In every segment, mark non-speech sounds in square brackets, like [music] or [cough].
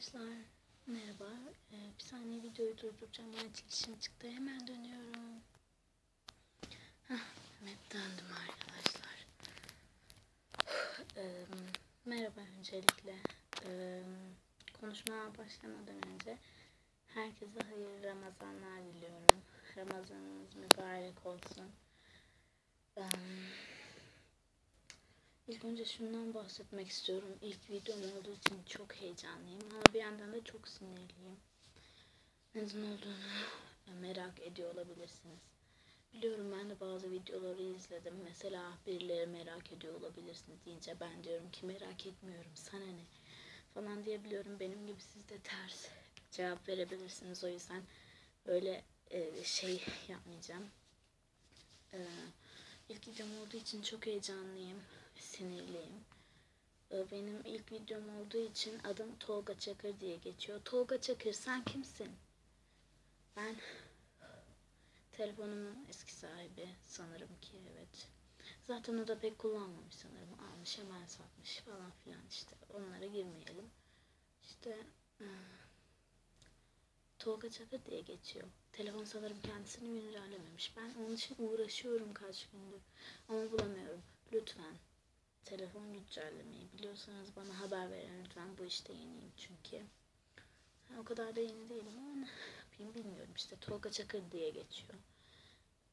Arkadaşlar merhaba. Ee, bir saniye videoyu durduracağım. Açılışım çıktı. Hemen dönüyorum. Hah, evet döndüm arkadaşlar. Ee, merhaba öncelikle. Ee, konuşmaya başlamadan önce herkese hayırlı Ramazanlar diliyorum. Ramazanınız mübarek olsun. Ee, İlk önce şundan bahsetmek istiyorum. İlk videom olduğu için çok heyecanlıyım ama bir yandan da çok sinirliyim. Neden olduğunu merak ediyor olabilirsiniz. Biliyorum ben de bazı videoları izledim. Mesela birileri merak ediyor olabilirsiniz deyince ben diyorum ki merak etmiyorum sana ne falan diyebiliyorum. Benim gibi siz de ters cevap verebilirsiniz. O yüzden böyle e, şey yapmayacağım. E, ilk videom olduğu için çok heyecanlıyım sinirliyim. Ee, benim ilk videom olduğu için adım Tolga Çakır diye geçiyor. Tolga Çakır sen kimsin? Ben telefonumun eski sahibi sanırım ki evet. Zaten o da pek kullanmamış sanırım. Almış hemen satmış falan filan işte. Onlara girmeyelim. İşte ıı, Tolga Çakır diye geçiyor. Telefon sanırım kendisini güncellememiş. Ben onun için uğraşıyorum kaç gündür. Ama bulamıyorum. Lütfen telefon güncellemeyi biliyorsanız bana haber verin lütfen. Bu işte yeniyim çünkü. o kadar da yeni değilim ama yapayım bilmiyorum. İşte Tolga Çakır diye geçiyor.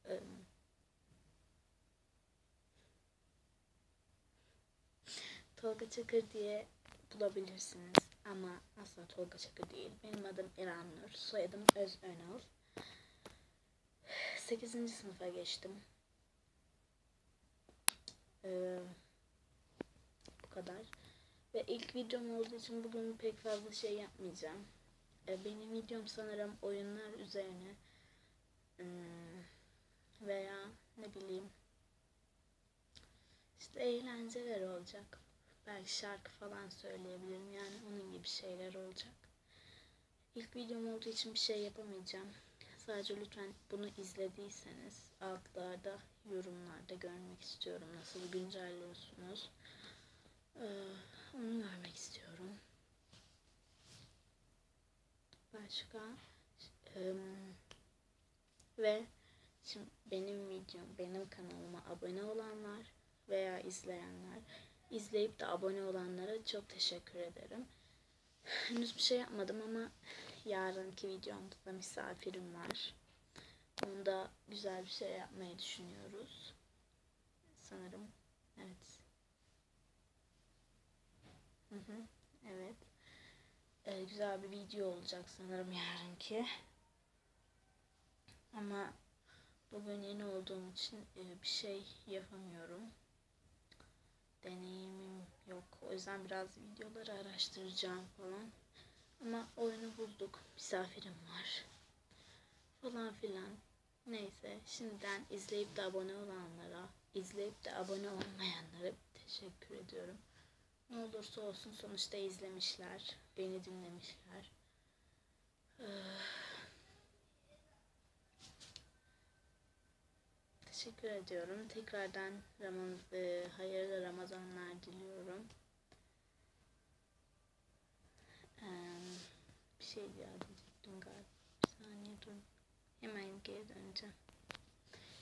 Ee, Tolga Çakır diye bulabilirsiniz. Ama asla Tolga Çakır değil. Benim adım İrem Nur. Soyadım Öz Önal. 8. sınıfa geçtim. Ee, kadar. Ve ilk videom olduğu için bugün pek fazla şey yapmayacağım. Ee, benim videom sanırım oyunlar üzerine hmm, veya ne bileyim işte eğlenceler olacak. Belki şarkı falan söyleyebilirim. Yani onun gibi şeyler olacak. İlk videom olduğu için bir şey yapamayacağım. Sadece lütfen bunu izlediyseniz altlarda yorumlarda görmek istiyorum. Nasıl güncelliyorsunuz. Ee, onu görmek istiyorum. Başka ve şimdi benim videom, benim kanalıma abone olanlar veya izleyenler, izleyip de abone olanlara çok teşekkür ederim. Henüz bir şey yapmadım ama yarınki videomda da misafirim var. Onda güzel bir şey yapmayı düşünüyoruz. Sanırım. Evet. Evet. Ee, güzel bir video olacak sanırım yarınki. Ama bugün yeni olduğum için e, bir şey yapamıyorum. Deneyimim yok. O yüzden biraz videoları araştıracağım falan. Ama oyunu bulduk. Misafirim var. Falan filan. Neyse şimdiden izleyip de abone olanlara, izleyip de abone olmayanlara teşekkür ediyorum. Ne olursa olsun sonuçta izlemişler, beni dinlemişler. Teşekkür ediyorum. Tekrardan Ramaz e, hayırlı Ramazanlar diliyorum. Ee, bir şey daha diyecektim galiba. Bir saniye dur. Hemen geri döneceğim.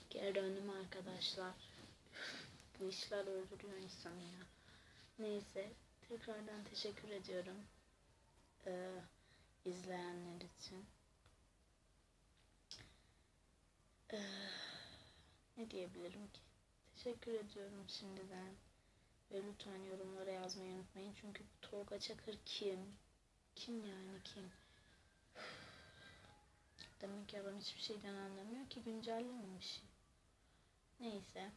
Geri döndüm arkadaşlar. Bu işler öldürüyor insanı ya. Neyse. Tekrardan teşekkür ediyorum. Ee, izleyenler için. Ee, ne diyebilirim ki? Teşekkür ediyorum şimdiden. Ve lütfen yorumlara yazmayı unutmayın. Çünkü Tolga Çakır kim? Kim yani kim? [sighs] Demek ki adam hiçbir şeyden anlamıyor ki güncellememiş. Neyse.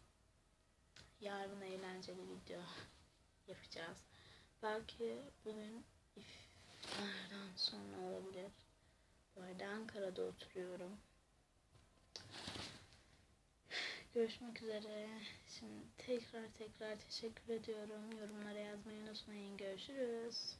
Yarın eğlenceli video [laughs] yapacağız. Belki bugün iftardan sonra olabilir. Bu arada Ankara'da oturuyorum. Görüşmek üzere. Şimdi tekrar tekrar teşekkür ediyorum. Yorumlara yazmayı unutmayın. Görüşürüz.